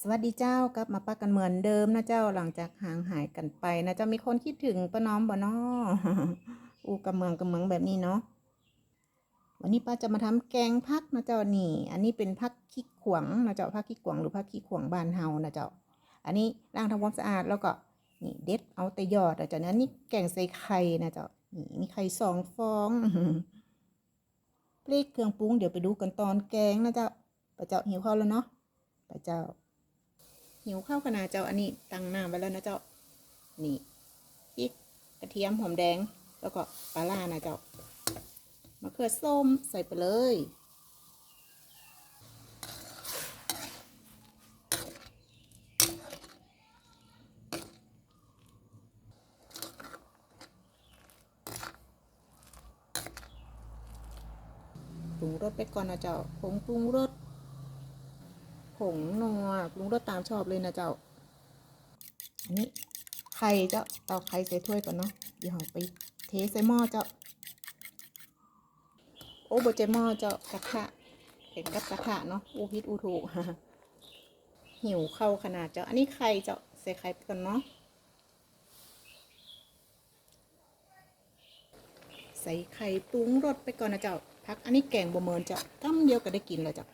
สวัสดีเจ้ากลับมาปักกันเหมือนเดิมนะเจ้าหลังจากห่างหายกันไปนะเจ้ามีคนคิดถึงป้าน้อมบ่นออูกำเมืองกำเมืองแบบนี้เนาะวันนี้ป้าจะมาทำแกงพักนะเจ้านี่ อันนี้เป็นพักขี้ขวงนะเจ้าพักขี้ขวงหรือพักขี้ขวงบานเฮานะเจ้า อันนี้ล้างทำความสะอาดแล้วก็นี่เด็ดเอาแต่ยอดนะเจ้านะนี่แกงใส่ไข่นะเจ้านี่มีไข่สองฟองพริกเครื่องปรุงเดี๋ยวไปดูกันตอนแกงนะเจ้าป้าเจ้าหิวข้าวแล้วเนาะป้าเจ้า หิวข้าวขนาดเจ้าอันนี้ตั้งน้ำไว้แล้วนะเจ้า นี่พริกกระเทียมหอมแดง แล้วก็ปลาล่านะเจ้ามะเขือส้มใส่ไปเลยปรุงรสไปก่อนนะเจ้าผงปรุงรส ผงนัวปรุงรสตามชอบเลยนะเจ้า อันนี้ไข่เจ้าเตาไข่ใส่ถ้วยก่อนเนาะเดี๋ยวเราไปเทใส่หม้อเจ้า โอ้บเจหม้อเจ้ากระทะเห็นกับกระทะเนาะอูพิษอูถูกหิวเข้าขนาดเจ้า อันนี้ไข่เจ้าใส่ไข่ไปก่อนเนาะใส่ไข่ปรุงรสไปก่อนนะเจ้าพักอันนี้แกงบะเมินเจ้าตั้มเดียวก็ได้กินแล้วเจ้า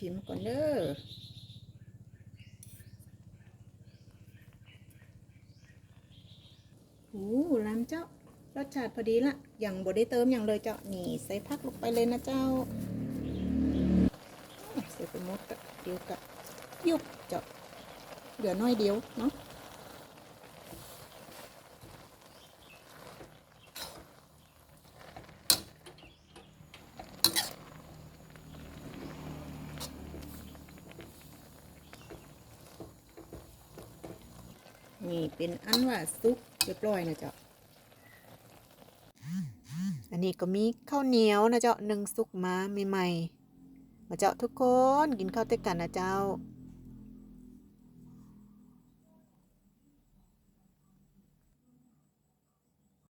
ชิมก่อนเด้อโอ้ล้ำเจ้ารสชาติพอดีละอย่างบดได้เติมอย่างเลยเจ้านี่ใส่พักลงไปเลยนะเจ้าอะใส่ไปหมดเดียวกะยุบเจ้าเหลือน้อยเดียวเนาะ นี่เป็นอันว่าซุปเรียบร้อยนะเจ้าอันนี้ก็มีข้าวเหนียวนะเจ้าหนึ่งซุกมาใหม่ๆมาเจ้าทุกคนกินข้าวด้วยกันนะเจ้า